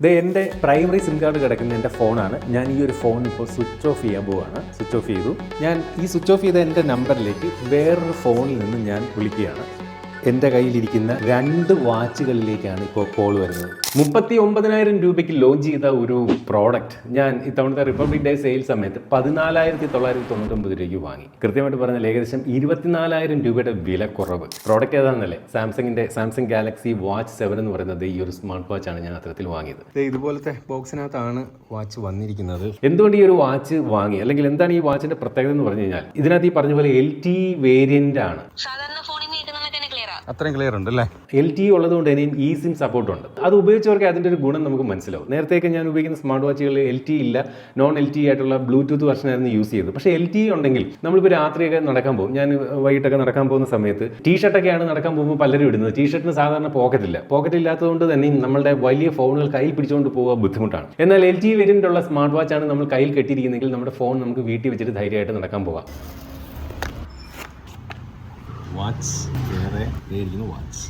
ഇത് എന്റെ primary SIM card കിടക്കുന്ന എന്റെ ഫോണാണ്. ഞാൻ ഈ ഒരു ഫോൺ ഇപ്പോൾ സ്വിച്ച് ഓഫ് ചെയ്യാൻ പോവുകയാണ് സ്വിച്ച് ഓഫ് ചെയ്തു. ഞാൻ ഈ സ്വിച്ച് ഓഫ് ചെയ്ത എന്റെ നമ്പറിലേക്ക് വേറൊരു ഫോണിൽ നിന്ന് ഞാൻ വിളിക്കുകയാണ്. എന്റെ കയ്യിലിരിക്കുന്ന രണ്ട് വാച്ചുകളിലേക്കാണ് ഇപ്പോൾ കോൾ വരുന്നത്. മുപ്പത്തി ഒമ്പതിനായിരം രൂപയ്ക്ക് ലോഞ്ച് ചെയ്ത ഒരു പ്രോഡക്റ്റ് ഞാൻ ഇത്തവണത്തെ റിപ്പബ്ലിക് ഡേ സെയിൽ സമയത്ത് പതിനാലായിരത്തി തൊള്ളായിരത്തി തൊണ്ണൂറ്റൊമ്പത് രൂപയ്ക്ക് വാങ്ങി. കൃത്യമായിട്ട് പറഞ്ഞാൽ ഏകദേശം ഇരുപത്തിനാലായിരം രൂപയുടെ വില കുറവ് പ്രോഡക്റ്റ് ഏതാണെന്നല്ലേ സാംസങ്ങിന്റെ സാംസങ് ഗാലക്സി വാച്ച് സെവൻ എന്ന് പറയുന്നത് ഈ ഒരു സ്മാർട്ട് വാച്ചാണ് ഞാൻ അത്തരത്തിൽ വാങ്ങിയത്. ഇതുപോലത്തെ ബോക്സിനകത്താണ് വാച്ച് വന്നിരിക്കുന്നത്. എന്തുകൊണ്ട് ഈ ഒരു വാച്ച് വാങ്ങി? അല്ലെങ്കിൽ എന്താണ് ഈ വാച്ചിന്റെ പ്രത്യേകത എന്ന് പറഞ്ഞു കഴിഞ്ഞാൽ ഇതിനകത്ത് ഈ പറഞ്ഞ പോലെ എൽ ടി വേരിയന്റ് ആണ്. സാധാരണ ഫോണിൽ നിന്ന് കിട്ടുന്ന തന്നെ ക്ലിയർ അത്രയും ക്ലിയർ ഉണ്ട് അല്ലേ? എൽ ടി ഉള്ളതുകൊണ്ട് തന്നെ ഇ സിം സപ്പോർട്ട് ഉണ്ട്. അത് ഉപയോഗിച്ചവർക്ക് അതിന്റെ ഒരു ഗുണം നമുക്ക് മനസ്സിലാവും. നേരത്തെയൊക്കെ ഞാൻ ഉപയോഗിക്കുന്ന സ്മാർട്ട് വാച്ചുകളിൽ എൽ ടി ഇല്ല. നോൺ എൽ ടി ആയിട്ടുള്ള ബ്ലൂടൂത്ത് വെർഷനായിരുന്നു യൂസ് ചെയ്തത്. പക്ഷേ എൽ ടി ഉണ്ടെങ്കിൽ നമ്മളിപ്പോൾ രാത്രിയൊക്കെ നടക്കാൻ പോകും. ഞാൻ വൈകിട്ടൊക്കെ നടക്കാൻ പോകുന്ന സമയത്ത് ടീ ഷർട്ടൊക്കെയാണ് നടക്കാൻ പോകുമ്പോൾ പലരും ഇടുന്നത്. ടീ ഷർട്ടിന് സാധാരണ പോക്കറ്റ് ഇല്ല. പോക്കറ്റ് ഇല്ലാത്തതുകൊണ്ട് തന്നെ നമ്മുടെ വലിയ ഫോണുകൾ കയ്യിൽ പിടിച്ചുകൊണ്ട് പോകാൻ ബുദ്ധിമുട്ടാണ്. എന്നാൽ എൽ ടി വേരിയന്റുള്ള സ്മാർട്ട് വാച്ചാണ് നമ്മൾ കയ്യിൽ കെട്ടിയിരിക്കുന്നെങ്കിൽ നമ്മുടെ ഫോൺ നമുക്ക് വീട്ടിൽ വെച്ചിട്ട് ധൈര്യമായിട്ട് നടക്കാൻ പോകാം. വാച്ച് വേറെ ഇരിക്കുന്നു വാച്ച്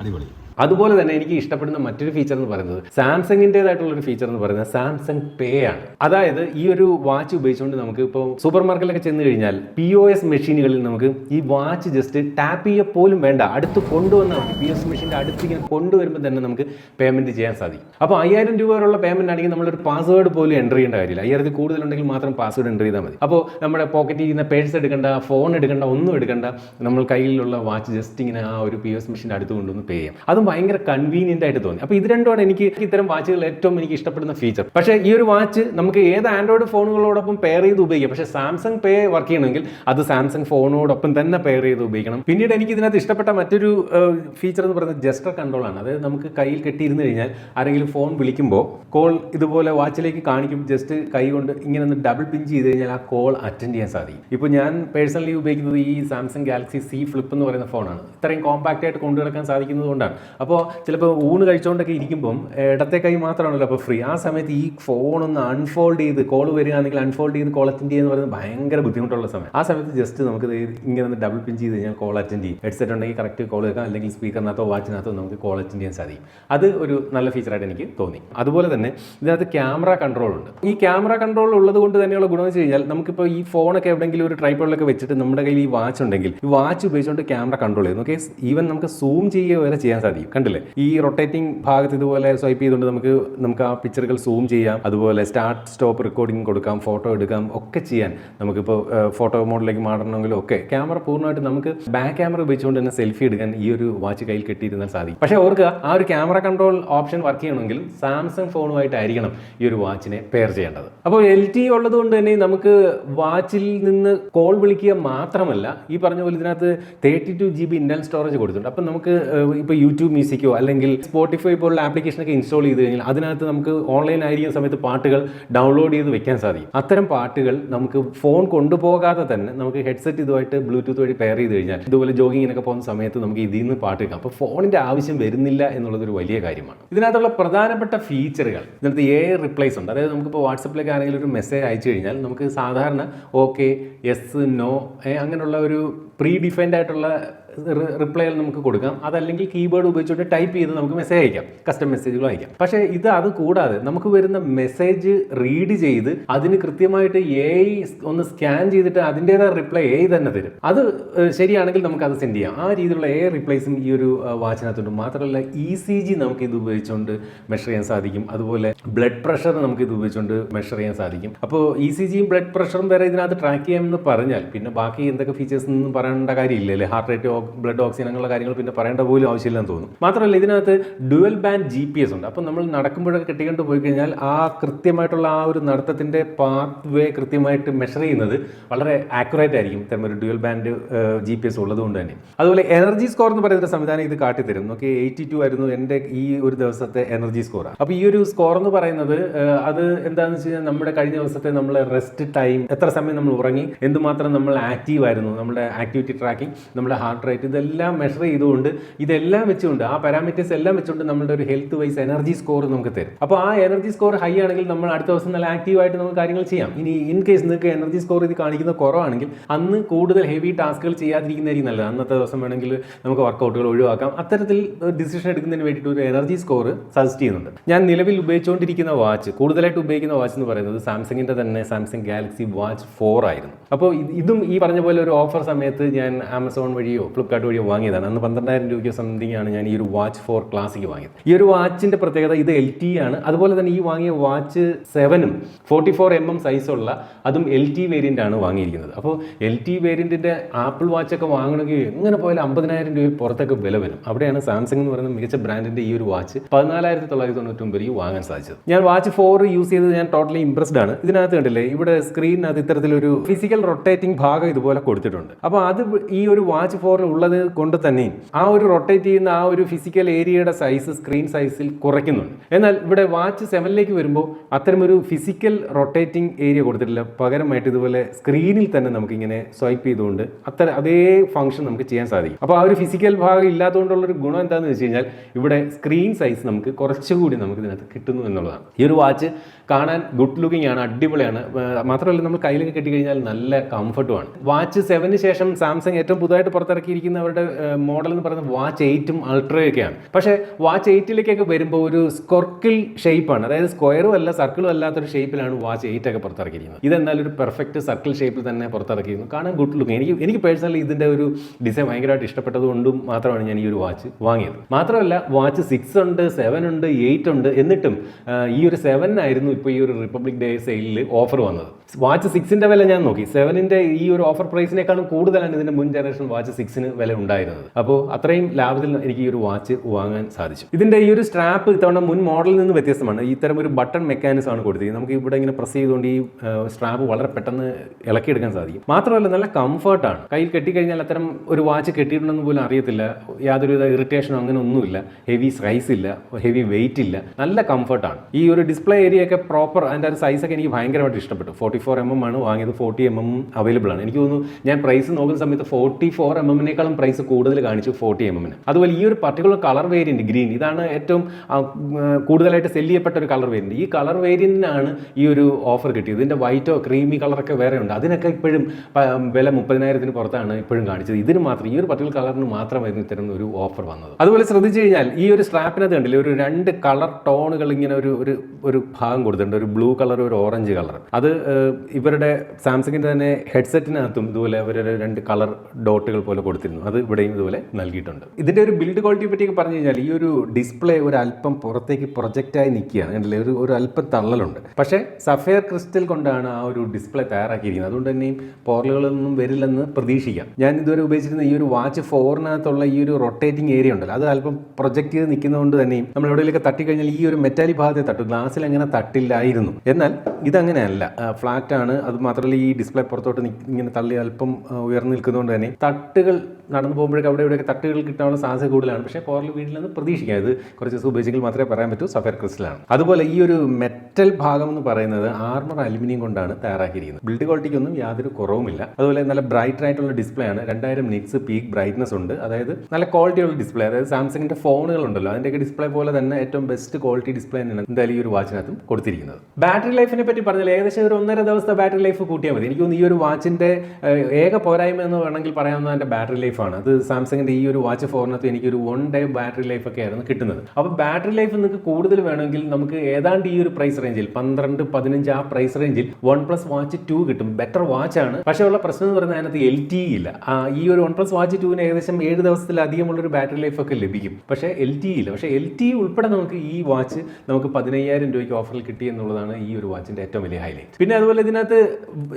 അടിപൊളി. അതുപോലെ തന്നെ എനിക്ക് ഇഷ്ടപ്പെടുന്ന മറ്റൊരു ഫീച്ചർ എന്ന് പറയുന്നത് സാംസങ്ങിന്റെതായിട്ടുള്ള ഒരു ഫീച്ചർ എന്ന് പറയുന്നത് സാംസങ് പേ ആണ്. അതായത് ഈ ഒരു വാച്ച് ഉപയോഗിച്ചുകൊണ്ട് നമുക്ക് ഇപ്പോൾ സൂപ്പർ മാർക്കറ്റിലൊക്കെ ചെന്ന് കഴിഞ്ഞാൽ പി ഒ എസ് മെഷീനുകളിൽ നമുക്ക് ഈ വാച്ച് ജസ്റ്റ് ടാപ്പ് ചെയ്യ പോലും വേണ്ട. അടുത്ത് കൊണ്ടുവന്നാൽ പി എസ് മെഷീന്റെ അടുത്ത് ഇങ്ങനെ കൊണ്ടുവരുമ്പോൾ തന്നെ നമുക്ക് പേയ്മെന്റ് ചെയ്യാൻ സാധിക്കും. അപ്പോൾ അയ്യായിരം രൂപ വരെയുള്ള പേയ്മെന്റ് ആണെങ്കിൽ നമ്മളൊരു പാസ്വേഡ് പോലും എന്റർ ചെയ്യേണ്ട കാര്യമില്ല. അയ്യായിരത്തിൽ കൂടുതലുണ്ടെങ്കിൽ മാത്രം പാസ്വേഡ് എന്റർ ചെയ്താൽ മതി. അപ്പോൾ നമ്മുടെ പോക്കറ്റിൽ ഇരുന്ന പേഴ്സ് എടുക്കേണ്ട ഫോൺ എടുക്കേണ്ട ഒന്നും എടുക്കേണ്ട. നമ്മൾ കയ്യിലുള്ള വാച്ച് ജസ്റ്റ് ഇങ്ങനെ ആ ഒരു പി എസ് മെഷീന്റെ അടുത്ത് കൊണ്ടുവന്ന് പേ ചെയ്യാം. അതും ഭയങ്കര കൺവീനിയന്റ് ആയിട്ട് തോന്നി. അപ്പോൾ ഇത് രണ്ടുമാണ് എനിക്ക് ഇത്തരം വാച്ചുകൾ ഏറ്റവും എനിക്ക് ഇഷ്ടപ്പെടുന്ന ഫീച്ചർ പക്ഷേ ഈ ഒരു വാച്ച് നമുക്ക് ഏത് ആൻഡ്രോയിഡ് ഫോണുകളോടൊപ്പം പെയർ ചെയ്ത് ഉപയോഗിക്കാം. പക്ഷേ സാംസങ് പേ വർക്ക് ചെയ്യണമെങ്കിൽ അത് സാംസങ് ഫോണോടൊപ്പം തന്നെ പെയർ ചെയ്ത് ഉപയോഗിക്കണം. പിന്നീട് എനിക്ക് ഇതിനകത്ത് ഇഷ്ടപ്പെട്ട മറ്റൊരു ഫീച്ചർ എന്ന് പറയുന്നത് ജസ്റ്റർ കൺട്രോൾ ആണ്. അതായത് നമുക്ക് കയ്യിൽ കെട്ടിയിരുന്ന് കഴിഞ്ഞാൽ ആരെങ്കിലും ഫോൺ വിളിക്കുമ്പോൾ കോൾ ഇതുപോലെ വാച്ചിലേക്ക് കാണിക്കും. ജസ്റ്റ് കൈ കൊണ്ട് ഇങ്ങനെ ഒന്ന് ഡബിൾ പിഞ്ച് ചെയ്ത് കഴിഞ്ഞാൽ ആ കോൾ അറ്റൻഡ് ചെയ്യാൻ സാധിക്കും. ഇപ്പോൾ ഞാൻ പേഴ്സണലി ഉപയോഗിക്കുന്നത് ഈ സാംസങ് ഗാലക്സി സി ഫ്ലിപ്പ് എന്ന് പറയുന്ന ഫോണാണ് ഇത്രയും കോമ്പാക്റ്റ് ആയിട്ട് കൊണ്ടു നടക്കാൻ സാധിക്കുന്നത് കൊണ്ടാണ്. അപ്പോൾ ചിലപ്പോൾ ഊണ് കഴിച്ചുകൊണ്ടൊക്കെ ഇരിക്കുമ്പം ഇടത്തെ കൈ മാത്രമാണല്ലോ അപ്പോൾ ഫ്രീ ആ സമയത്ത് ഈ ഫോൺ ഒന്ന് അൺഫോൾഡ് ചെയ്ത് കോൾ വരികയാണെങ്കിൽ അൺഫോൾഡ് ചെയ്ത് കോൾ അറ്റൻഡ് ചെയ്യുന്ന പറയുന്നത് ഭയങ്കര ബുദ്ധിമുട്ടുള്ള സമയം. ആ സമയത്ത് ജസ്റ്റ് നമുക്ക് ഇങ്ങനെ ഒന്ന് ഡബിൾ പിൻ ചെയ്ത് കഴിഞ്ഞാൽ കോൾ അറ്റൻഡ് ചെയ്യും. ഹെഡ്സെറ്റ് ഉണ്ടെങ്കിൽ കറക്റ്റ് കോൾ കേൾക്കാം അല്ലെങ്കിൽ സ്പീക്കറിനകത്തോ വാച്ചിനകത്തോ നമുക്ക് കോൾ അറ്റൻഡ് ചെയ്യാൻ സാധിക്കും. അത് ഒരു നല്ല ഫീച്ചറായിട്ട് എനിക്ക് തോന്നി. അതുപോലെ തന്നെ ഇതിനകത്ത് ക്യാമറ കൺട്രോൾ ഉണ്ട്. ഈ ക്യാമറ കൺട്രോൾ ഉള്ളത് കൊണ്ട് തന്നെയുള്ള ഗുണം വെച്ച് കഴിഞ്ഞാൽ നമുക്കിപ്പോൾ ഈ ഫോണൊക്കെ എവിടെയെങ്കിലും ഒരു ട്രൈപ്പോളിലൊക്കെ വെച്ചിട്ട് നമ്മുടെ കയ്യിൽ ഈ വാച്ച് ഉണ്ടെങ്കിൽ ഈ വാച്ച് ഉപയോഗിച്ചുകൊണ്ട് ക്യാമറ കൺട്രോൾ ചെയ്യുന്നു ഓക്കെ ഈവൻ നമുക്ക് സൂം ചെയ്യുക വരെ ചെയ്യാൻ സാധിക്കും. കണ്ടില്ലേ? ഈ റൊട്ടേറ്റിംഗ് ഭാഗത്ത് ഇതുപോലെ സ്വൈപ്പ് ചെയ്തുകൊണ്ട് നമുക്ക് നമുക്ക് ആ പിക്ചറുകൾ സൂം ചെയ്യാം. അതുപോലെ സ്റ്റാർട്ട് സ്റ്റോപ്പ് റെക്കോർഡിംഗ് കൊടുക്കാം ഫോട്ടോ എടുക്കാം ഒക്കെ ചെയ്യാൻ നമുക്കിപ്പോൾ ഫോട്ടോ മോഡിലേക്ക് മാറണമെങ്കിലും ഒക്കെ ക്യാമറ പൂർണമായിട്ട് നമുക്ക് ബാക്ക് ക്യാമറ ഉപയോഗിച്ചുകൊണ്ട് തന്നെ സെൽഫി എടുക്കാൻ ഈ ഒരു വാച്ച് കയ്യിൽ കിട്ടിയിരുന്നാൽ സാധിക്കും. പക്ഷേ ഓർക്കുക ആ ഒരു ക്യാമറ കൺട്രോൾ ഓപ്ഷൻ വർക്ക് ചെയ്യണമെങ്കിൽ സാംസങ് ഫോണുമായിട്ടായിരിക്കണം ഈ ഒരു വാച്ചിനെ പെയർ ചെയ്യേണ്ടത്. അപ്പോൾ എൽ ടി ഉള്ളത് കൊണ്ട് തന്നെ നമുക്ക് വാച്ചിൽ നിന്ന് കോൾ വിളിക്കുക മാത്രമല്ല ഈ പറഞ്ഞ പോലെ ഇതിനകത്ത് തേർട്ടി ടു ജി ബി ഇന്റൽ സ്റ്റോറേജ് കൊടുത്തിട്ടുണ്ട്. അപ്പം നമുക്ക് ഇപ്പോൾ യൂട്യൂബ് മ്യൂസിക്കോ അല്ലെങ്കിൽ സ്പോട്ടിഫൈ പോലുള്ള ആപ്ലിക്കേഷനൊക്കെ ഇൻസ്റ്റാൾ ചെയ്ത് കഴിഞ്ഞാൽ അതിനകത്ത് നമുക്ക് ഓൺലൈൻ ആയിരിക്കുന്ന സമയത്ത് പാട്ടുകൾ ഡൗൺലോഡ് ചെയ്ത് വെക്കാൻ സാധിക്കും. അത്തരം പാട്ടുകൾ നമുക്ക് ഫോൺ കൊണ്ടുപോകാതെ തന്നെ നമുക്ക് ഹെഡ്സെറ്റ് ഇതുമായിട്ട് ബ്ലൂടൂത്ത് വഴി പെയർ ചെയ്ത് കഴിഞ്ഞാൽ ഇതുപോലെ ജോഗിങ്ങിനൊക്കെ പോകുന്ന സമയത്ത് നമുക്ക് ഇതിൽ നിന്ന് പാട്ട് കേൾക്കാം. അപ്പോൾ ഫോണിന്റെ ആവശ്യം വരുന്നില്ല എന്നുള്ളതൊരു വലിയ കാര്യമാണ്. ഇതിനകത്തുള്ള പ്രധാനപ്പെട്ട ഫീച്ചറുകൾ ഇതിനകത്ത് എ റിപ്ലൈസ് ഉണ്ട്. അതായത് നമുക്കിപ്പോൾ വാട്സപ്പിലേക്ക് ആരെങ്കിലും ഒരു മെസ്സേജ് അയച്ചു കഴിഞ്ഞാൽ നമുക്ക് സാധാരണ ഓക്കെ യെസ് നോ അങ്ങനെയുള്ള ഒരു പ്രീ ഡിഫൈൻഡ് ആയിട്ടുള്ള റിപ്ലൈകൾ നമുക്ക് കൊടുക്കാം. അതല്ലെങ്കിൽ കീബോർഡ് ഉപയോഗിച്ചുകൊണ്ട് ടൈപ്പ് ചെയ്ത് നമുക്ക് മെസ്സേജ് അയക്കാം. കസ്റ്റം മെസ്സേജുകൾ അയക്കാം. പക്ഷേ ഇത് അത് കൂടാതെ നമുക്ക് വരുന്ന മെസ്സേജ് റീഡ് ചെയ്ത് അതിന് കൃത്യമായിട്ട് എ ഒന്ന് സ്കാൻ ചെയ്തിട്ട് അതിന്റെതായ റിപ്ലൈ എ തന്നെ തരും. അത് ശരിയാണെങ്കിൽ നമുക്ക് അത് സെൻഡ് ചെയ്യാം. ആ രീതിയിലുള്ള എ റിപ്ലൈസും ഈ ഒരു വാച്ചിനകത്തുണ്ട് മാത്രമല്ല ഇ സി ജി നമുക്ക് ഇത് ഉപയോഗിച്ചുകൊണ്ട് മെഷർ ചെയ്യാൻ സാധിക്കും. അതുപോലെ ബ്ലഡ് പ്രഷർ നമുക്ക് ഇത് ഉപയോഗിച്ചുകൊണ്ട് മെഷർ ചെയ്യാൻ സാധിക്കും. അപ്പോൾ ഇ സി ജിയും ബ്ലഡ് പ്രഷറും വരെ ഇതിനകത്ത് ട്രാക്ക് ചെയ്യാമെന്ന് പറഞ്ഞാൽ പിന്നെ ബാക്കി എന്തൊക്കെ ഫീച്ചേഴ്സ് ഒന്നും പറയേണ്ട കാര്യമില്ലല്ലേ? ഹാർട്ട് റേറ്റ് ബ്ലഡ് ഓക്സിജൻ അങ്ങനെയുള്ള കാര്യങ്ങൾ പിന്നെ പറയേണ്ട പോലും ആവശ്യമില്ലെന്ന് തോന്നുന്നു. മാത്രമല്ല ഇതിനകത്ത് dual band G P S ഉണ്ട്. അപ്പം നമ്മൾ നടക്കുമ്പോഴൊക്കെ കെട്ടിക്കൊണ്ട് പോയി കഴിഞ്ഞാൽ ആ കൃത്യമായിട്ടുള്ള ആ ഒരു നടത്തത്തിന്റെ പാത്ത് വേ കൃത്യമായിട്ട് മെഷർ ചെയ്യുന്നത് വളരെ ആക്യുറേറ്റ് ആയിരിക്കും. ഇത്തരം ഒരു dual band G P S ഉള്ളതുകൊണ്ട് തന്നെ. അതുപോലെ എനർജി സ്കോർ എന്ന് പറയുന്ന സംവിധാനം ഇത് കാട്ടിത്തരും. നോക്കി എയ്റ്റി ടു ആയിരുന്നു എന്റെ ഈ ഒരു ദിവസത്തെ എനർജി സ്കോർ അപ്പോൾ ഈ ഒരു സ്കോർ എന്ന് പറയുന്നത് അത് എന്താണെന്ന് വെച്ച് കഴിഞ്ഞാൽ നമ്മുടെ കഴിഞ്ഞ ദിവസത്തെ നമ്മൾ റെസ്റ്റ് ടൈം എത്ര സമയം നമ്മൾ ഉറങ്ങി എന്തുമാത്രം നമ്മൾ ആക്റ്റീവ് ആയിരുന്നു നമ്മുടെ ആക്ടിവിറ്റി ട്രാക്കിംഗ് നമ്മുടെ ഹാർട്ട് റേറ്റ് ഇതെല്ലാം മെഷർ ചെയ്തുകൊണ്ട് ഇതെല്ലാം വെച്ചുകൊണ്ട് ആ പാരാമീറ്റേഴ്സ് എല്ലാം വെച്ചുകൊണ്ട് നമ്മുടെ ഒരു ഹെൽത്ത് വൈസ് എനർജി സ്കോർ നമുക്ക് തരും. അപ്പോൾ ആ എനർജി സ്കോർ ഹൈ ആണെങ്കിൽ നമ്മൾ അടുത്ത ദിവസം നല്ല ആക്റ്റീവായിട്ട് നമുക്ക് കാര്യങ്ങൾ ചെയ്യാം. ഇനി ഇൻ കേസ് നിങ്ങൾക്ക് എനർജി സ്കോർ ഇത് കാണിക്കുന്ന കുറവാണെങ്കിൽ അന്ന് കൂടുതൽ ഹെവി ടാസ്കുകൾ ചെയ്യാതിരിക്കുന്നതായിരിക്കും നല്ലത്. അന്നത്തെ ദിവസം വേണമെങ്കിൽ നമുക്ക് വർക്കൗട്ടുകൾ ഒഴിവാക്കാം. അത്തരത്തിൽ ഡിസിഷൻ എടുക്കുന്നതിന് വേണ്ടിയിട്ട് ഒരു എനർജി സ്കോർ സജസ്റ്റ് ചെയ്യുന്നുണ്ട്. ഞാൻ നിലവിൽ ഉപയോഗിച്ചുകൊണ്ടിരിക്കുന്ന വാച്ച് കൂടുതലായിട്ട് ഉപയോഗിക്കുന്ന വാച്ച് എന്ന് പറയുന്നത് സാംസങ്ങിന്റെ തന്നെ സാംസങ് ഗാലക്സി വാച്ച് ഫോർ ആയിരുന്നു. അപ്പോൾ ഇതും ഈ പറഞ്ഞ പോലെ ഒരു ഓഫർ സമയത്ത് ഞാൻ ആമസോൺ വഴിയോ ഫ്ലിപ്കാർട്ട് വഴി വാങ്ങിയതാണ്. അന്ന് പന്ത്രണ്ടായിരം രൂപയ്ക്ക് സംതിങ് ആണ് ഞാൻ ഈ ഒരു വാച്ച് ഫോർ ക്ലാസിക് വാങ്ങിയത്. ഈ ഒരു വാച്ചിന്റെ പ്രത്യേകത ഇത് എൽ ടി ആണ്. അതുപോലെ തന്നെ ഈ വാങ്ങിയ വാച്ച് സെവനും ഫോർട്ടി ഫോർ എം എം സൈസുള്ള അതും എൽ ടി വേരിയന്റ് ആണ് വാങ്ങിയിരിക്കുന്നത്. അപ്പോൾ എൽ ടി വേരിയന്റിന്റെ ആപ്പിൾ വാച്ചൊക്കെ വാങ്ങണമെങ്കിൽ എങ്ങനെ പോയാലും അമ്പതിനായിരം രൂപ പുറത്തൊക്കെ വില വരും. അവിടെയാണ് സാംസങ് എന്ന് പറയുന്ന മികച്ച ബ്രാൻഡിന്റെ ഈ ഒരു വാച്ച് പതിനാലായിരത്തി തൊള്ളായിരത്തി തൊണ്ണൂറ്റൊമ്പത് വാങ്ങാൻ സാധിച്ചത്. ഞാൻ വാച്ച് ഫോർ യൂസ് ചെയ്തത് ഞാൻ ടോട്ടലി ഇംപ്രസ്ഡ് ആണ്. ഇതിനകത്ത് കണ്ടില്ലേ ഇവിടെ സ്ക്രീനിനകത്ത് ഇത്തരത്തിലൊരു ഫിസിക്കൽ റൊട്ടേറ്റിംഗ് ഭാഗം ഇതുപോലെ കൊടുത്തിട്ടുണ്ട്. അപ്പോൾ അത് ഈ ഒരു വാച്ച് ഫോറിൽ ഉള്ളത് കൊണ്ട് തന്നെ ആ ഒരു റൊട്ടേറ്റ് ചെയ്യുന്ന ആ ഒരു ഫിസിക്കൽ ഏരിയയുടെ സൈസ് സ്ക്രീൻ സൈസിൽ കുറയ്ക്കുന്നുണ്ട്. എന്നാൽ ഇവിടെ വാച്ച് സെവനിലേക്ക് വരുമ്പോൾ അത്തരമൊരു ഫിസിക്കൽ റൊട്ടേറ്റിംഗ് ഏരിയ കൊടുത്തിട്ടില്ല. പകരമായിട്ട് ഇതുപോലെ സ്ക്രീനിൽ തന്നെ നമുക്കിങ്ങനെ സ്വൈപ്പ് ചെയ്തുകൊണ്ട് അത്ര അതേ ഫംഗ്ഷൻ നമുക്ക് ചെയ്യാൻ സാധിക്കും. അപ്പോൾ ആ ഒരു ഫിസിക്കൽ ഭാഗം ഇല്ലാത്തതുകൊണ്ടുള്ളൊരു ഗുണം എന്താണെന്ന് വെച്ച് കഴിഞ്ഞാൽ ഇവിടെ സ്ക്രീൻ സൈസ് നമുക്ക് കുറച്ചുകൂടി നമുക്ക് ഇതിനകത്ത് കിട്ടുന്നു എന്നുള്ളതാണ്. ഈ ഒരു വാച്ച് കാണാൻ ഗുഡ് ലുക്കിംഗ് ആണ് അടിപൊളിയാണ്. മാത്രമല്ല നമ്മൾ കയ്യിലൊക്കെ കിട്ടിക്കഴിഞ്ഞാൽ നല്ല കംഫർട്ടുമാണ് വാച്ച് സെവന് ശേഷം സാംസങ് ഏറ്റവും പുതുതായിട്ട് പുറത്തിറക്കിയിരിക്കുന്ന അവരുടെ മോഡൽ എന്ന് പറയുന്നത് വാച്ച് എയ്റ്റും അൾട്രയൊക്കെയാണ് പക്ഷേ വാച്ച് എയ്റ്റിലേക്കൊക്കെ വരുമ്പോൾ ഒരു സ്കൊർക്കിൾ ഷേപ്പാണ് അതായത് സ്ക്വയറും അല്ല സർക്കിളും അല്ലാത്തൊരു ഷേപ്പിലാണ് വാച്ച് എയ്റ്റ് ഒക്കെ പുറത്തിറക്കിയിരിക്കുന്നത്. ഇതെന്നാൽ ഒരു പെർഫെക്റ്റ് സർക്കിൾ ഷേപ്പിൽ തന്നെ പുറത്തിറക്കിയിരുന്നു കാണാൻ ഗുഡ് ലുക്ക് എനിക്ക് എനിക്ക് പേഴ്സണലി ഇതിന്റെ ഒരു ഡിസൈൻ ഭയങ്കരമായിട്ട് ഇഷ്ടപ്പെട്ടത് കൊണ്ടും മാത്രമാണ് ഞാൻ ഈ ഒരു വാച്ച് വാങ്ങിയത്. മാത്രമല്ല വാച്ച് സിക്സ് ഉണ്ട് സെവൻ ഉണ്ട് എയ്റ്റ് ഉണ്ട്. എന്നിട്ടും ഈ ഒരു സെവനായിരുന്നു ഇപ്പോൾ ഈ ഒരു റിപ്പബ്ലിക് ഡേ സെയിലിൽ ഓഫർ വന്നത്. വാച്ച് സിക്സിന്റെ വില ഞാൻ നോക്കി. സെവനിന്റെ ഈ ഒരു ഓഫർ പ്രൈസിനേക്കാളും കൂടുതലാണ് ഇതിന്റെ മുൻ ജനറേഷൻ വാച്ച് സിക്സിന് വില ഉണ്ടായിരുന്നത്. അപ്പോൾ അത്രയും ലാഭത്തിൽ എനിക്ക് ഈ ഒരു വാച്ച് വാങ്ങാൻ സാധിച്ചു. ഇതിന്റെ ഈ ഒരു സ്ട്രാപ്പ് ഇത്തവണ മുൻ മോഡലിൽ നിന്ന് വ്യത്യസ്തമാണ്. ഇത്തരം ഒരു ബട്ടൺ മെക്കാനിസം ആണ് കൊടുത്തിരിക്കുന്നത്. നമുക്ക് ഇവിടെ ഇങ്ങനെ പ്രസ് ചെയ്തുകൊണ്ട് ഈ സ്ട്രാപ്പ് വളരെ പെട്ടെന്ന് ഇളക്കിയെടുക്കാൻ സാധിക്കും. മാത്രമല്ല നല്ല കംഫർട്ടാണ് കയ്യിൽ കെട്ടിക്കഴിഞ്ഞാൽ അത്തരം ഒരു വാച്ച് കെട്ടിയിട്ടുണ്ടെന്ന് പോലും അറിയത്തില്ല. യാതൊരുവിധ ഇറിറ്റേഷനോ അങ്ങനെ ഒന്നുമില്ല. ഹെവി സൈസ് ഇല്ല. ഹെവി വെയിറ്റ് ഇല്ല. നല്ല കംഫർട്ടാണ് ഈ ഒരു ഡിസ്പ്ലേ ഏരിയ ഒക്കെ പ്രോപ്പർ അതിന്റെ ഒരു സൈസൊക്കെ എനിക്ക് ഭയങ്കരമായിട്ട് ഇഷ്ടപ്പെട്ടു. ഫോർട്ടി ഫോർ എം എം ആണ്. വാങ്ങിയത് ഫോർട്ടി എം എം അവൈലബിൾ ആണ്. എനിക്ക് തോന്നുന്നു ഞാൻ പ്രൈസ് നോക്കുന്ന സമയത്ത് ഫോർട്ടി ഫോർ എം എമ്മിനേക്കാളും പ്രൈസ് കൂടുതൽ കാണിച്ചു ഫോർട്ടി എം എമ്മിന് അതുപോലെ ഈ ഒരു പർട്ടിക്കുലർ കളർ വേരിയന്റ് ഗ്രീൻ ഇതാണ് ഏറ്റവും കൂടുതലായിട്ട് സെൽ ചെയ്യപ്പെട്ട ഒരു കളർ വേരിയന്റ് ഈ കളർ വേരിയന്റിനാണ് ഈ ഒരു ഓഫർ കിട്ടിയത്. ഇതിന്റെ വൈറ്റോ ക്രീമി കളറൊക്കെ വേറെ ഉണ്ട്. അതിനൊക്കെ ഇപ്പോഴും വില മുപ്പതിനായിരത്തിന് പുറത്താണ് ഇപ്പോഴും കാണിച്ചത്. ഇതിന് മാത്രം ഈ ഒരു പർട്ടിക്കുലർ കളറിന് മാത്രമായിരുന്നു ഇത്തരം ഒരു ഓഫർ വന്നത്. അതുപോലെ ശ്രദ്ധിച്ചു കഴിഞ്ഞാൽ ഈ ഒരു സ്ട്രാപ്പിനകത്ത് കണ്ടില്ലേ ഒരു രണ്ട് കളർ ടോണുകൾ ഇങ്ങനെ ഒരു ഒരു ഒരു ഭാഗം കൊടുത്തിട്ടുണ്ട്. ഒരു ബ്ലൂ കളർ ഒരു ഓറഞ്ച് കളർ അത് ഇവരുടെ സാംസങ്ങിന്റെ തന്നെ ഹെഡ്സെറ്റിനകത്തും ഇതുപോലെ അവരുടെ രണ്ട് കളർ ഡോട്ടുകൾ പോലെ കൊടുത്തിരുന്നു അത് ഇവിടെയും ഇതുപോലെ നൽകിയിട്ടുണ്ട്. ഇതിന്റെ ഒരു ബിൽഡ് ക്വാളിറ്റിയെ പറ്റിയൊക്കെ പറഞ്ഞു കഴിഞ്ഞാൽ ഈ ഒരു ഡിസ്പ്ലേ ഒരു അല്പം പുറത്തേക്ക് പ്രൊജക്റ്റായി നിൽക്കുകയാണ്. കണ്ടില്ലേ? ഒരു ഒരു അല്പം തള്ളലുണ്ട്. പക്ഷേ സഫയർ ക്രിസ്റ്റൽ കൊണ്ടാണ് ആ ഒരു ഡിസ്പ്ലേ തയ്യാറാക്കിയിരിക്കുന്നത്. അതുകൊണ്ട് തന്നെയും പോറലുകളൊന്നും വരില്ലെന്ന് പ്രതീക്ഷിക്കാം. ഞാൻ ഇതുവരെ ഉപയോഗിച്ചിരുന്ന ഈ ഒരു വാച്ച് ഫോറിനകത്തുള്ള ഈ ഒരു റൊട്ടേറ്റിംഗ് ഏരിയ ഉണ്ടല്ലോ. അത് അല്പം പ്രൊജക്റ്റ് ചെയ്ത് നിൽക്കുന്നതുകൊണ്ട് തന്നെയും നമ്മൾ എവിടെയെങ്കിലൊക്കെ തട്ടിക്കഴിഞ്ഞാൽ ഈ ഒരു മെറ്റാലി ഭാഗത്തെ തട്ടും. ഗ്ലാസ്സിൽ അങ്ങനെ തട്ടില്ലായിരുന്നു. എന്നാൽ ഇതങ്ങനെയല്ല. ഫ്ലാറ്റാണ് അത് മാത്രമല്ല ഈ ഡിസ്പ്ലേ പുറത്തോട്ട് ഇങ്ങനെ തള്ളി അല്പം ഉയർന്നു നിൽക്കുന്നതുകൊണ്ട് തന്നെ തട്ടുകൾ നടന്നു പോകുമ്പോഴേക്കും അവിടെ ഇവിടെയൊക്കെ തട്ടുകൾ കിട്ടാനുള്ള സാധ്യത കൂടുതലാണ്. പക്ഷേ കോറൽ വീട്ടിലെന്ന് പ്രതീക്ഷിക്കാം. ഇത് കുറച്ച് ഉപയോഗിച്ചെങ്കിൽ മാത്രമേ പറയാൻ പറ്റൂ. സഫയർ ക്രിസ്റ്റലാണ്. അതുപോലെ ഈ ഒരു മെറ്റൽ ഭാഗം എന്ന് പറയുന്നത് ആർമർ അലുമിനിയം കൊണ്ടാണ് തയ്യാറാക്കിയിരിക്കുന്നത്. ബിൽഡ് ക്വാളിറ്റിക്കൊന്നും യാതൊരു കുറവുമില്ല. അതുപോലെ നല്ല ബ്രൈറ്റ് ആയിട്ടുള്ള ഡിസ്പ്ലേ ആണ്. രണ്ടായിരം നിറ്റ്സ് പീക്ക് ബ്രൈറ്റ്നസ് ഉണ്ട്. അതായത് നല്ല ക്വാളിറ്റിയുള്ള ഡിസ്പ്ലേ അതായത് സാംസങ്ങിന്റെ ഫോണുകൾ ഉണ്ടല്ലോ. അതിന്റെയൊക്കെ ഡിസ്പ്ലേ പോലെ തന്നെ ഏറ്റവും ബെസ്റ്റ് ക്വാളിറ്റി ഡിസ്പ്ലേ തന്നെയാണ് എന്തായാലും ഈ ഒരു വാച്ചിനകത്തും കൊടുത്തിരിക്കുന്നത്. ബാറ്ററി ലൈഫിനെ പറ്റി പറഞ്ഞാൽ ഏകദേശം ഒരു ഒന്നര ദിവസത്തെ ബാറ്ററി ലൈഫ് കൂട്ടിയാൽ മതി. എനിക്ക് തോന്നുന്നു ഈ ഒരു വാച്ചിന്റെ ഏക പോരായ്മ എന്ന് വേണമെങ്കിൽ പറയാവുന്ന അതിന്റെ ബാറ്ററി ലൈഫാണ് അത് സാംസങ്ങിന്റെ ഈ ഒരു വാച്ച് ഫോറിനകത്ത് എനിക്ക് ഒരു വൺ ഡേ ബാറ്ററി ലൈഫ് ഒക്കെ ആയിരുന്നു കിട്ടുന്നത്. അപ്പോൾ ബാറ്ററി ലൈഫ് നിങ്ങൾക്ക് കൂടുതൽ വേണമെങ്കിൽ നമുക്ക് ഏതാണ്ട് ഈ ഒരു പ്രൈസ് റേഞ്ചിൽ പന്ത്രണ്ട് പതിനഞ്ച് ആ പ്രൈസ് റേഞ്ചിൽ വൺ പ്ലസ് വാച്ച് ടു കിട്ടും. ബെറ്റർ വാച്ച് ആണ്. പക്ഷേ ഉള്ള പ്രശ്നം എന്ന് പറഞ്ഞാൽ അതിനകത്ത് എൽ ടി ഇല്ല. ഈ ഒരു വൺ പ്ലസ് വാച്ച് ടുവിന് ഏകദേശം ഏഴ് ദിവസത്തിലധികമുള്ള ഒരു ബാറ്ററി ലൈഫ് ഒക്കെ ലഭിക്കും. പക്ഷേ എൽ ടി ഇല്ല. പക്ഷേ എൽ ടി ഉൾപ്പെടെ നമുക്ക് ഈ വാച്ച് നമുക്ക് പതിനയ്യായിരം രൂപയ്ക്ക് ഓഫറിൽ കിട്ടി എന്നുള്ളതാണ് ഈ ഒരു വാച്ചിന്റെ ഏറ്റവും വലിയ ഹൈലൈറ്റ് പിന്നെ അതുപോലെ ഇതിനകത്ത്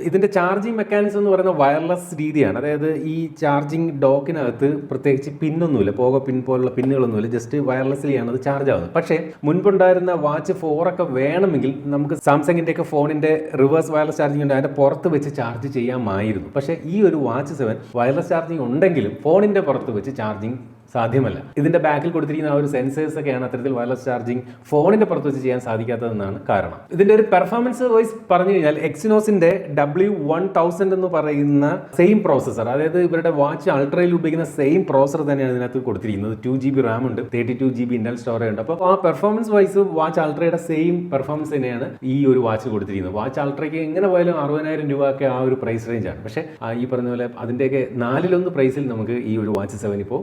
ഇതിന്റെ ചാർജിങ് മെക്കാനിസം എന്ന് പറയുന്ന വയർലെസ് രീതിയാണ്. അതായത് ഈ ചാർജിങ് ഡോക്കിനകത്ത് പ്രത്യേകിച്ച് പിന്നൊന്നുമില്ല പോകോ പിൻ പോലുള്ള പിന്നുകളൊന്നുമില്ല ജസ്റ്റ് വയർലെസ്ലിയാണ് അത് ചാർജ് ആവുന്നത്. പക്ഷേ മുൻപുണ്ടായിരുന്ന വാച്ച് ഫോറൊക്കെ വേണമെങ്കിൽ നമുക്ക് സാംസങ്ങിന്റെ ഒക്കെ ഫോണിന്റെ റിവേഴ്സ് വയർലെസ് ചാർജിങ് ഉണ്ട് അതിന്റെ പുറത്ത് വെച്ച് ചാർജ് ചെയ്യാമായിരുന്നു. പക്ഷേ ഈ ഒരു വാച്ച് സെവൻ വയർലെസ് ചാർജിങ് ഉണ്ടെങ്കിലും ഫോണിന്റെ പുറത്ത് വെച്ച് ചാർജിങ് സാധ്യമല്ല. ഇതിന്റെ ബാക്കിൽ കൊടുത്തിരിക്കുന്ന ആ ഒരു സെൻസേഴ്സ് ഒക്കെയാണ് അത്തരത്തിൽ വയർലെസ് ചാർജിങ് ഫോണിന്റെ പുറത്ത് വെച്ച് ചെയ്യാൻ സാധിക്കാത്തതെന്നാണ് കാരണം. ഇതിന്റെ ഒരു പെർഫോമൻസ് വൈസ് പറഞ്ഞു കഴിഞ്ഞാൽ എക്സിനോസിന്റെ ഡബ്ല്യു വൺ തൗസൻഡ് എന്ന് പറയുന്ന സെയിം പ്രോസസ്സർ അതായത് ഇവരുടെ വാച്ച് അൾട്രയിൽ ഉപയോഗിക്കുന്ന സെയിം പ്രോസർ തന്നെയാണ് ഇതിനകത്ത് കൊടുത്തിരിക്കുന്നത്. ടു ജി ബി റാം ഉണ്ട് തേർട്ടി ടു ജി ബി ഇന്റൽ സ്റ്റോറേജ് ഉണ്ട്. അപ്പോൾ ആ പെർഫോമൻസ് വൈസ് വാച്ച് അൾട്രയുടെ സെയിം പെർഫോമൻസ് തന്നെയാണ് ഈ ഒരു വാച്ച് കൊടുത്തിരിക്കുന്നത്. വാച്ച് അൾട്രയ്ക്ക് എങ്ങനെ പോയാലും അറുപതിനായിരം രൂപ ഒക്കെ ആ ഒരു പ്രൈസ് റേഞ്ചാണ് പക്ഷേ ഈ പറഞ്ഞ പോലെ അതിന്റെയൊക്കെ നാലിലൊന്ന് പ്രൈസിൽ നമുക്ക് ഈ ഒരു വാച്ച് സെവൻ ഇപ്പോൾ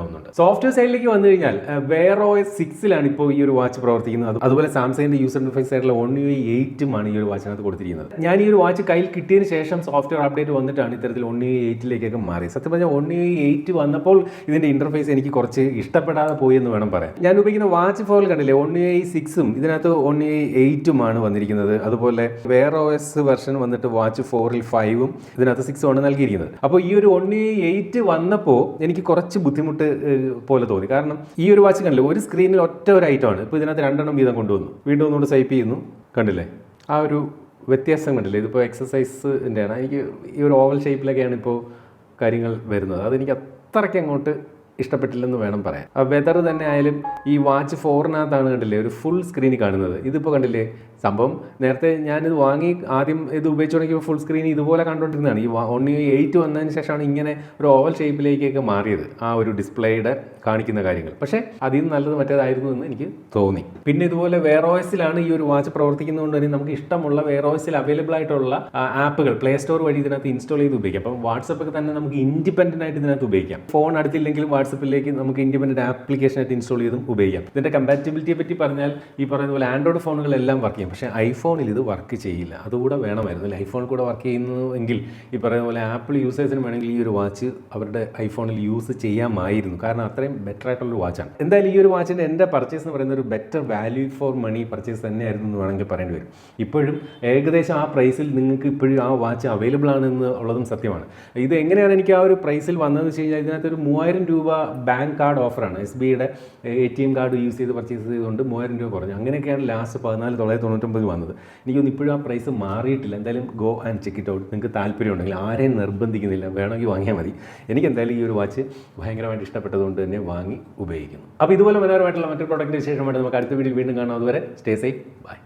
വാങ്ങാനാവുന്നുണ്ട് സോഫ്റ്റ്വെയർ സൈഡിലേക്ക് വന്നു കഴിഞ്ഞാൽ വേറോ സിക്സിലാണ് ഇപ്പോൾ ഈ ഒരു വാച്ച് പ്രവർത്തിക്കുന്നത്. അത് അതുപോലെ സാംസങ്ങിന്റെ യൂസർ ഇന്റർഫേസ് ആയിട്ടുള്ള വൺ യു എയ്റ്റും ആണ് ഈ ഒരു വാച്ചിനകത്ത് കൊടുത്തിരിക്കുന്നത്. ഞാൻ ഈ ഒരു വാച്ച് കയ്യിൽ കിട്ടിയതിന് ശേഷം സോഫ്റ്റ്വെയർ അപ്ഡേറ്റ് വന്നിട്ടാണ് ഇത്തരത്തിൽ വൺ യു എയ്റ്റിലേക്കൊക്കെ മാറി സത്യം പറഞ്ഞാൽ വൺ യു എയ്റ്റ് വന്നപ്പോൾ ഇതിന്റെ ഇന്റർഫേസ് എനിക്ക് കുറച്ച് ഇഷ്ടപ്പെടാതെ പോയി എന്ന് വേണം പറയാം ഞാൻ ഉപയോഗിക്കുന്ന വാച്ച് ഫോൾ കണ്ടില്ലേ വൺ യു സിക്സും ഇതിനകത്ത് വൺ യു എയ്റ്റുമാണ് വന്നിരിക്കുന്നത്. അതുപോലെ വേറെ ഒ എസ് വെർഷൻ വന്നിട്ട് വാച്ച് ഫോറിൽ ഫൈവും ഇതിനകത്ത് സിക്സും ആണ് നൽകിയിരിക്കുന്നത്. അപ്പോൾ ഈ ഒരു വൺ യു എയ്റ്റ് വന്നപ്പോൾ എനിക്ക് കുറച്ച് ബുദ്ധിമുട്ട് പോലെ തോന്നി. കാരണം ഈ ഒരു വാച്ച് കണ്ടില്ല ഒരു സ്ക്രീനിൽ ഒറ്റ ഒരു ഐറ്റമാണ് ഇപ്പോൾ ഇതിനകത്ത് രണ്ടെണ്ണം വീതം കൊണ്ടുവന്നു. വീണ്ടും ഒന്നുകൊണ്ട് സ്വൈപ്പ് ചെയ്യുന്നു. കണ്ടില്ലേ? ആ ഒരു വ്യത്യാസം കണ്ടില്ലേ? ഇതിപ്പോൾ എക്സസൈസിന്റെ ആണ്. എനിക്ക് ഈ ഒരു ഓവൽ ഷേപ്പിലൊക്കെയാണ് ഇപ്പോൾ കാര്യങ്ങൾ വരുന്നത്. അതെനിക്ക് അത്രയ്ക്ക് അങ്ങോട്ട് ഇഷ്ടപ്പെട്ടില്ലെന്ന് വേണം പറയാൻ. വെതർ തന്നെ ആയാലും ഈ വാച്ച് ഫോറിനകത്താണ് കണ്ടില്ലേ ഒരു ഫുൾ സ്ക്രീനിൽ കാണുന്നത്. ഇതിപ്പോൾ കണ്ടില്ലേ സംഭവം നേരത്തെ ഞാനിത് വാങ്ങി ആദ്യം ഇത് ഉപയോഗിച്ച് തുടങ്ങിയപ്പോൾ ഫുൾ സ്ക്രീൻ ഇതുപോലെ കണ്ടുകൊണ്ടിരുന്നതാണ് ഈ വൺ എയ്റ്റ് വന്നതിന് ശേഷമാണ് ഇങ്ങനെ ഒരു ഓവൽ ഷേപ്പിലേക്കൊക്കെ മാറിയത് ആ ഒരു ഡിസ്പ്ലേയുടെ കാണിക്കുന്ന കാര്യങ്ങൾ. പക്ഷേ അതിൽ നിന്ന് നല്ലത് മറ്റേതായിരുന്നു എന്ന് എനിക്ക് തോന്നി. പിന്നെ ഇതുപോലെ വേറോയസിലാണ് ഈ ഒരു വാച്ച് പ്രവർത്തിക്കുന്നതുകൊണ്ട് തന്നെ നമുക്ക് ഇഷ്ടമുള്ള വേറോയസിൽ അവൈലബിൾ ആയിട്ടുള്ള ആപ്പുകൾ പ്ലേ സ്റ്റോർ വഴി ഇതിനകത്ത് ഇൻസ്റ്റാൾ ചെയ്ത് ഉപയോഗിക്കാം. അപ്പം വാട്സപ്പ് ഒക്കെ തന്നെ നമുക്ക് ഇൻഡിപെൻഡന്റ് ആയിട്ട് ഇതിനകത്ത് ഉപയോഗിക്കാം. ഫോൺ അടുത്തില്ലെങ്കിലും വാട്സപ്പിലേക്ക് നമുക്ക് ഇൻഡിപെൻഡന്റ് ആപ്ലിക്കേഷൻ ആയിട്ട് ഇൻസ്റ്റാൾ ചെയ്തും ഉപയോഗിക്കാം. ഇതിന്റെ കമ്പാറ്റബിലിറ്റിയെ പറ്റി പറഞ്ഞാൽ ഈ പറയുന്ന പോലെ ആൻഡ്രോയിഡ് ഫോണുകളെല്ലാം വർക്ക് ചെയ്യും. പക്ഷേ ഐഫോണിൽ ഇത് വർക്ക് ചെയ്യില്ല. അതുകൂടെ വേണമായിരുന്നു. അല്ലെങ്കിൽ ഐഫോൺ കൂടെ വർക്ക് ചെയ്യുന്നു എങ്കിൽ ഈ പറയുന്ന പോലെ ആപ്പിൾ യൂസേഴ്സിന് വേണമെങ്കിൽ ഈ ഒരു വാച്ച് അവരുടെ ഐഫോണിൽ യൂസ് ചെയ്യാമായിരുന്നു. കാരണം അത്രയും ബെറ്റർ ആയിട്ടുള്ളൊരു വാച്ചാണ്. എന്തായാലും ഈ ഒരു വാച്ചിന്റെ എന്റെ പർച്ചേസ് എന്ന് പറയുന്ന ഒരു better value for money purchase തന്നെയായിരുന്നു എന്ന് വേണമെങ്കിൽ പറയേണ്ടി വരും. ഇപ്പോഴും ഏകദേശം ആ പ്രൈസിൽ നിങ്ങൾക്ക് ഇപ്പോഴും ആ വാച്ച് അവൈലബിൾ ആണെന്ന് ഉള്ളതും സത്യമാണ്. ഇത് എങ്ങനെയാണ് എനിക്ക് ആ ഒരു പ്രൈസിൽ വന്നതെന്ന് വെച്ച് കഴിഞ്ഞാൽ ഇതിനകത്ത് ഒരു മൂവായിരം രൂപ ബാങ്ക് കാർഡ് ഓഫറാണ് എസ് ബിയുടെ A T M card use ചെയ്ത് പർച്ചേസ് ചെയ്തുകൊണ്ട് മൂവായിരം രൂപ കുറഞ്ഞു. അങ്ങനെയൊക്കെയാണ് ലാസ്റ്റ് പതിനാല് തൊള്ളായിരത്തി തൊണ്ണൂറ്റൊമ്പത് വന്നത്. എനിക്കൊന്നും ഇപ്പോഴും ആ പ്രൈസ് മാറിയിട്ടില്ല. എന്തായാലും go and check it out നിങ്ങൾക്ക് താല്പര്യം ഉണ്ടെങ്കിൽ ആരെയും നിർബന്ധിക്കുന്നില്ല. വേണമെങ്കിൽ വാങ്ങിയാൽ മതി. എനിക്ക് എന്തായാലും ഈ ഒരു വാച്ച് ഭയങ്കരമായിട്ട് ഇഷ്ടപ്പെട്ടതുകൊണ്ട് തന്നെ വാങ്ങി ഉപയോഗിക്കുന്നു. അപ്പോൾ ഇതുപോലെ മനോഹരമായിട്ടുള്ള മറ്റൊരു പ്രോഡക്റ്റിന് ശേഷമായിട്ട് നമുക്ക് അടുത്ത വീഡിയോയിൽ വീണ്ടും കാണാം. അതുവരെ സ്റ്റേ സേഫ് ബൈ